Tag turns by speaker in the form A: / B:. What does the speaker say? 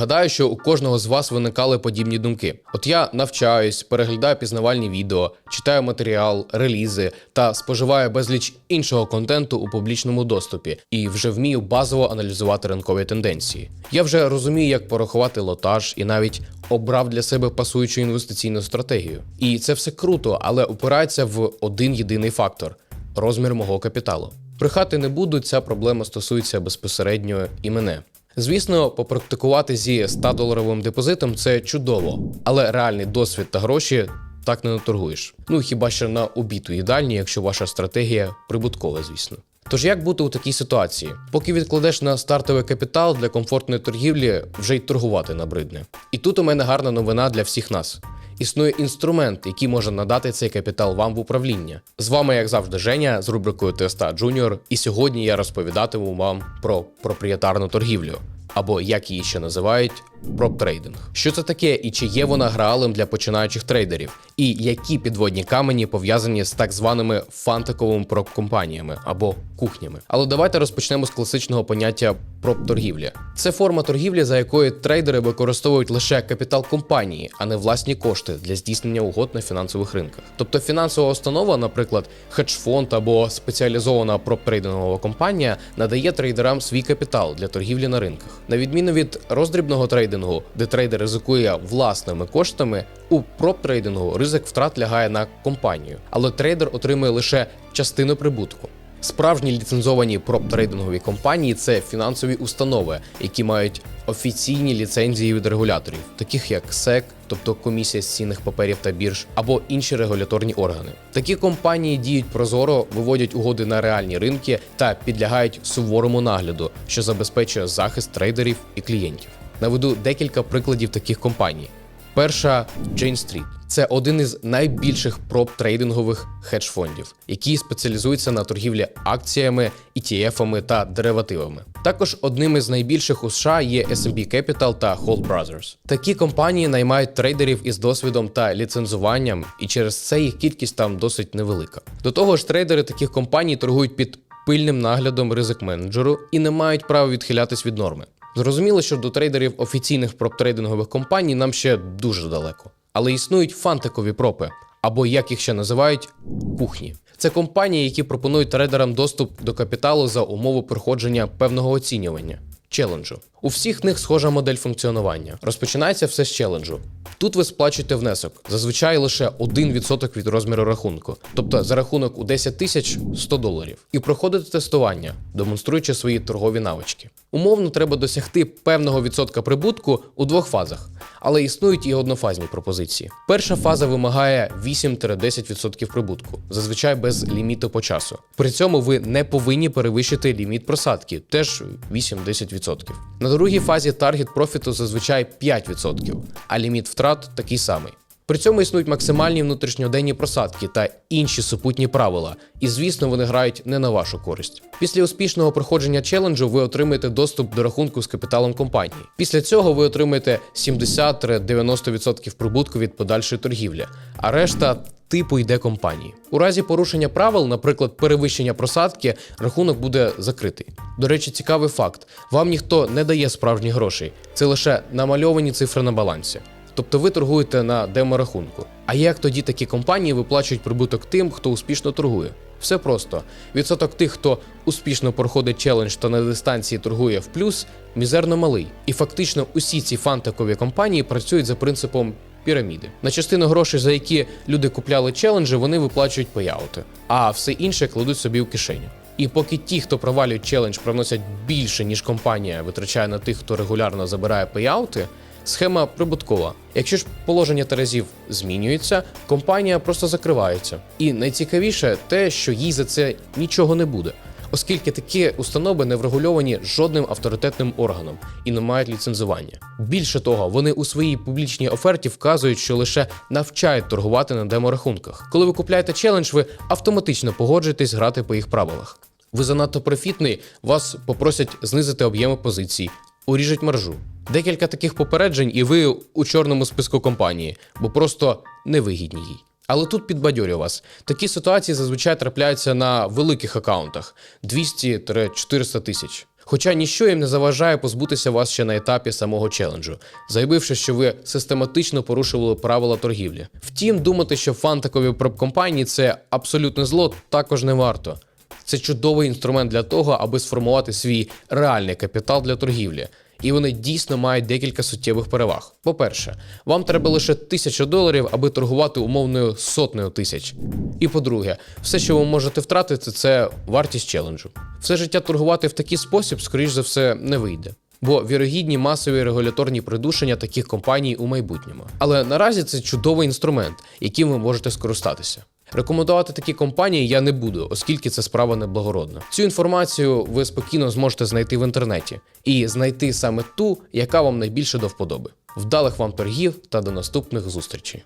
A: Гадаю, що у кожного з вас виникали подібні думки. От я навчаюсь, переглядаю пізнавальні відео, читаю матеріал, релізи та споживаю безліч іншого контенту у публічному доступі і вже вмію базово аналізувати ринкові тенденції. Я вже розумію, як порахувати лотаж і навіть обрав для себе пасуючу інвестиційну стратегію. І це все круто, але опирається в один єдиний фактор розмір мого капіталу. Брехати не буду, ця проблема стосується безпосередньо і мене. Звісно, попрактикувати зі 100-доларовим депозитом це чудово, але реальний досвід та гроші так не наторгуєш. Ну хіба що на обід у їдальні, якщо ваша стратегія прибуткова, звісно. Тож як бути у такій ситуації? Поки відкладеш на стартовий капітал для комфортної торгівлі, вже й торгувати набридне. І тут у мене гарна новина для всіх нас. Існує інструмент, який може надати цей капітал вам в управління. З вами, як завжди, Женя з рубрикою Теста Junior, і сьогодні я розповідатиму вам про проприєтарну торгівлю. Або як її ще називають проп-трейдинг. Що це таке і чи є вона граалем для починаючих трейдерів? І які підводні камені пов'язані з так званими фантиковими проп-компаніями або кухнями? Але давайте розпочнемо з класичного поняття проп-торгівлі. Це форма торгівлі, за якою трейдери використовують лише капітал компанії, а не власні кошти для здійснення угод на фінансових ринках. Тобто фінансова установа, наприклад, хедж-фонд або спеціалізована проп-трейдингова компанія, надає трейдерам свій капітал для торгівлі на ринках. На відміну від роздрібного трейдингу, де трейдер ризикує власними коштами, у проп-трейдингу ризик втрат лягає на компанію, але трейдер отримує лише частину прибутку. Справжні ліцензовані проп-трейдингові компанії це фінансові установи, які мають офіційні ліцензії від регуляторів, таких як SEC, тобто комісія з цінних паперів та бірж, або інші регуляторні органи. Такі компанії діють прозоро, виводять угоди на реальні ринки та підлягають суворому нагляду, що забезпечує захист трейдерів і клієнтів. Наведу декілька прикладів таких компаній. Перша Jane Street. Це один із найбільших проб-трейдингових хедж-фондів, які спеціалізуються на торгівлі акціями, ETF-ами та деривативами. Також одним із найбільших у США є S&P Capital та Hall Brothers. Такі компанії наймають трейдерів із досвідом та ліцензуванням, і через це їх кількість там досить невелика. До того ж, трейдери таких компаній торгують під пильним наглядом ризик менеджеру і не мають права відхилятись від норми. Зрозуміло, що до трейдерів офіційних проптрейдингових компаній нам ще дуже далеко. Але існують фантикові пропи, або як їх ще називають, кухні. Це компанії, які пропонують трейдерам доступ до капіталу за умови проходження певного оцінювання челенджу. У всіх них схожа модель функціонування. Розпочинається все з челенджу. Тут ви сплачуєте внесок, зазвичай лише 1% від розміру рахунку, тобто за рахунок у 10 тисяч 100 доларів, і проходите тестування, демонструючи свої торгові навички. Умовно треба досягти певного відсотка прибутку у двох фазах, але існують і однофазні пропозиції. Перша фаза вимагає 8-10% прибутку, зазвичай без ліміту по часу. При цьому ви не повинні перевищити ліміт просадки, теж 8-10%. Другій фазі таргет профіту зазвичай 5%, а ліміт втрат такий самий. При цьому існують максимальні внутрішньоденні просадки та інші супутні правила, і звісно, вони грають не на вашу користь. Після успішного проходження челенджу ви отримаєте доступ до рахунку з капіталом компанії. Після цього ви отримаєте 70-90% прибутку від подальшої торгівлі, а решта типу йде компанії. У разі порушення правил, наприклад, перевищення просадки, рахунок буде закритий. До речі, цікавий факт: вам ніхто не дає справжніх грошей, це лише намальовані цифри на балансі. Тобто ви торгуєте на деморахунку. А як тоді такі компанії виплачують прибуток тим, хто успішно торгує? Все просто. Відсоток тих, хто успішно проходить челендж та на дистанції торгує в плюс, мізерно малий. І фактично усі ці фантакові компанії працюють за принципом піраміди. На частину грошей, за які люди купляли челенджі, вони виплачують пеяути, а все інше кладуть собі в кишеню. І поки ті, хто провалюють челендж, приносять більше, ніж компанія витрачає на тих, хто регулярно забирає пеяути, схема прибуткова. Якщо ж положення терезів змінюється, компанія просто закривається. І найцікавіше те, що їй за це нічого не буде. Оскільки такі установи не врегульовані жодним авторитетним органом і не мають ліцензування. Більше того, вони у своїй публічній оферті вказують, що лише навчають торгувати на деморахунках. Коли ви купляєте челендж, ви автоматично погоджуєтесь грати по їх правилах. Ви занадто профітний, вас попросять знизити об'єми позицій, уріжуть маржу. Декілька таких попереджень, і ви у чорному списку компанії, бо просто невигідні їй. Але тут підбадьорю вас. Такі ситуації зазвичай трапляються на великих акаунтах 200-400 тисяч. Хоча ніщо їм не заважає позбутися вас ще на етапі самого челенджу, заявивши, що ви систематично порушували правила торгівлі. Втім, думати, що фантикові проб-компанії це абсолютне зло, також не варто. Це чудовий інструмент для того, аби сформувати свій реальний капітал для торгівлі. І вони дійсно мають декілька суттєвих переваг. По-перше, вам треба лише тисяча доларів, аби торгувати умовною сотнею тисяч. І по-друге, все, що ви можете втратити, це вартість челенджу. Все життя торгувати в такий спосіб, скоріш за все, не вийде. Бо вірогідні масові регуляторні придушення таких компаній у майбутньому. Але наразі це чудовий інструмент, яким ви можете скористатися. Рекомендувати такі компанії я не буду, оскільки це справа неблагородна. Цю інформацію ви спокійно зможете знайти в інтернеті і знайти саме ту, яка вам найбільше до вподоби. Вдалих вам торгів та до наступних зустрічей.